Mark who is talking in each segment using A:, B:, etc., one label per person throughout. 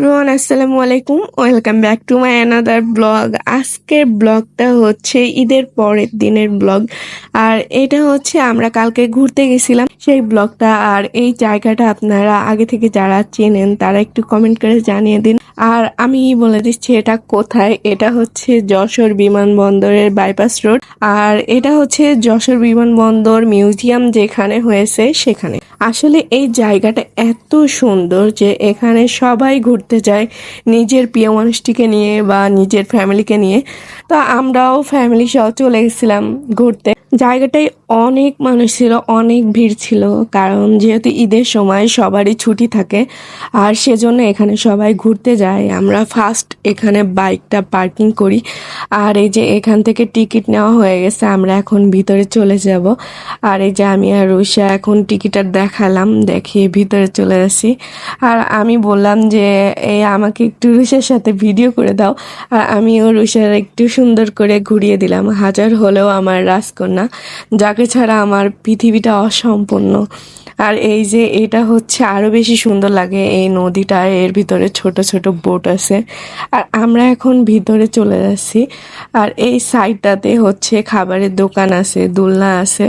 A: Everyone আসসালামু আলাইকুম welcome back to my another blog আজকের ব্লগটা হচ্ছে ঈদের পরের দিনের ব্লগ আর এটা হচ্ছে আমরা কালকে ঘুরতে গেছিলাম। সেই ব্লগটা আর এই জায়গাটা আপনারা আগে থেকে যারা চেনেন, তারা একটু কমেন্ট করে জানিয়ে দিন। আর আমি বলে দিচ্ছি, এটা কোথায়? এটা হচ্ছে যশোর বিমানবন্দরের বাইপাস রোড আর এটা হচ্ছে যশোর বিমানবন্দর মিউজিয়াম যেখানে হয়েছে, সেখানে। আসলে এই জায়গাটা এত সুন্দর যে এখানে সবাই ঘুরতে যায় নিজের প্রিয় মানুষটিকে নিয়ে বা নিজের ফ্যামিলিকে নিয়ে। তো আমরাও ফ্যামিলি সহ চলে গেছিলাম ঘুরতে। জায়গাটায় অনেক মানুষ ছিল, অনেক ভিড় ছিল। কারণ যেহেতু ঈদের সময় সবারই ছুটি থাকে, আর সেজন্য এখানে সবাই ঘুরতে যায়। আমরা ফার্স্ট এখানে বাইকটা পার্কিং করি। আর এই যে এখান থেকে টিকিট নেওয়া হয়ে গেছে, আমরা এখন ভিতরে চলে যাব। আর এই যে আমি আর রুষা এখন টিকিটার দেখালাম, দেখিয়ে ভিতরে চলে আসি আর আমি বললাম যে এই আমাকে একটু রুষার সাথে ভিডিও করে দাও। আর আমিও রুষার একটু সুন্দর করে ঘুরিয়ে দিলাম। হাজার হলেও আমার রাজকন্যা যাকে ছাড়া আমার পৃথিবীটা অসম্পূর্ণ। আর এই যে এটা হচ্ছে আরও বেশি সুন্দর লাগে, এই নদীটা, এর ভিতরে ছোট ছোট বোট আছে। আর আমরা এখন ভিতরে চলে যাচ্ছি। আর এই সাইডটাতে হচ্ছে খাবারের দোকান আছে, দোলনা আছে।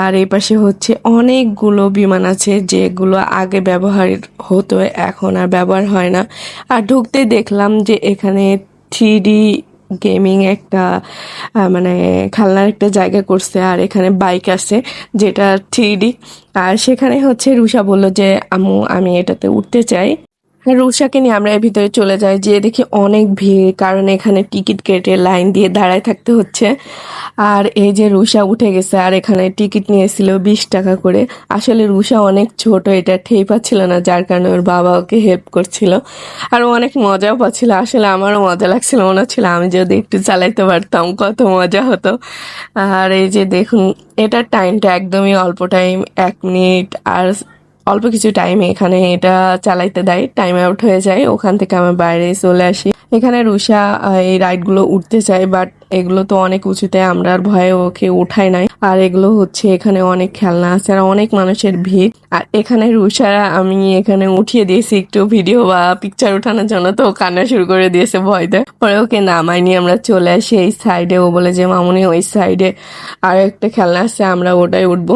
A: আর এই পাশে হচ্ছে অনেকগুলো বিমান আছে, যেগুলো আগে ব্যবহার হতো, এখন আর ব্যবহার হয় না। আর ঢুকতে দেখলাম যে এখানে থ্রি গেমিং একটা মানে খেলনার একটা জায়গা করছে, আর এখানে বাইক আছে, যেটা থ্রি আর সেখানে হচ্ছে রুষা বলল যে আমু আমি এটাতে উঠতে চাই। রুষাকে নিয়ে আমরা এর ভিতরে চলে যাই যে দেখি অনেক ভিড়, কারণ এখানে টিকিট কেটে লাইন দিয়ে দাঁড়ায় থাকতে হচ্ছে। আর এই যে রুষা উঠে গেছে, আর এখানে টিকিট নিয়েছিল বিশ টাকা করে। আসলে রুষা অনেক ছোট, এটা ঠেই পাচ্ছিল না, যার কারণে ওর বাবা ওকে হেল্প করছিল। আর ও অনেক মজাও পাচ্ছিল, আসলে আমারও মজা লাগছিল, মনে হচ্ছিল আমি যদি একটু চালাইতে পারতাম, কত মজা হতো। আর এই যে দেখুন, এটার টাইমটা একদমই অল্প টাইম এক মিনিট আর অল্প কিছু টাইমে এখানে এটা চালাইতে দেয় টাইম আউট হয়ে যায়। ওখান থেকে আমি বাইরে চলে আসি। এখানে রুষা এই রাইডগুলো উঠতে চায় বাট এগুলো তো অনেক উঁচুতে, আমরা আর ভয়ে ওকে উঠাই নাই। আর এগুলো হচ্ছে এখানে অনেক খেলনা আছে আর অনেক মানুষের ভিড়। আর এখানে রুষারা আমি এখানে উঠিয়ে দিয়েছি একটু ভিডিও বা পিকচার ওঠানোর জন্য, তো কান্না শুরু করে দিয়েছে ভয়তে। পরে ওকে নামাই নিয়ে আমরা চলে আসি এই সাইডে ও বলে যে, মামুনি, ওই সাইডে আর একটা খেলনা আছে, আমরা ওটাই উঠবো।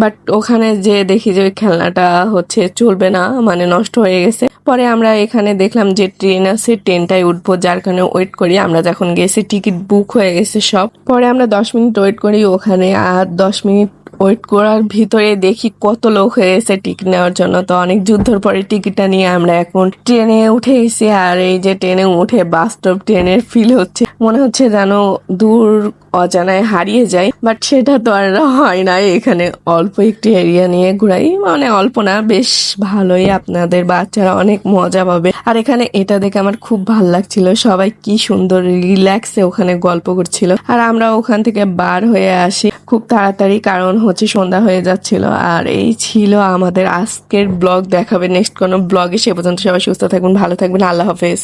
A: বাট ওখানে যে দেখি যে ওই খেলনাটা হচ্ছে চলবে না মানে নষ্ট হয়ে গেছে। পরে আমরা এখানে দেখলাম যে ট্রেন আছে ট্রেনটাই উঠবো। যার কারণে ওয়েট করি। আমরা যখন গেছি টিকিট বুক হয়ে গেছে সব। পরে আমরা দশ মিনিট ওয়েট করি ওখানে আর দশ মিনিট ওয়েট করার ভিতরে দেখি কত লোক হয়েছে টিকিট নেওয়ার জন্য। তো অনেক যুদ্ধর পরে টিকিটটা নিয়ে আমরা এখন ট্রেনে উঠে এসেছি আর এই যে ট্রেনে উঠে বাস স্টপ ট্রেনের ফিল হচ্ছে। মনে হচ্ছে যেন দূর অজানায় হারিয়ে যায় বাট সেটা তো আর হয় না। এখানে অল্প একটি এরিয়া নিয়ে ঘুরাই। মানে অল্প না, বেশ ভালোই আপনাদের বাচ্চারা অনেক মজা পাবে। আর এখানে এটা দেখে আমার খুব ভালো লাগছিল, সবাই কি সুন্দর রিল্যাক্সে ওখানে গল্প করছিল। আর আমরা ওখান থেকে বার হয়ে আসি। খুব তাড়াতাড়ি, কারণ হচ্ছে সন্ধ্যা হয়ে যাচ্ছিল। আর এই ছিল আমাদের আজকের ব্লগ। দেখাবে নেক্সট কোনো ব্লগে। সে পর্যন্ত সবাই সুস্থ থাকবেন ভালো থাকবেন। আল্লাহ হাফেজ।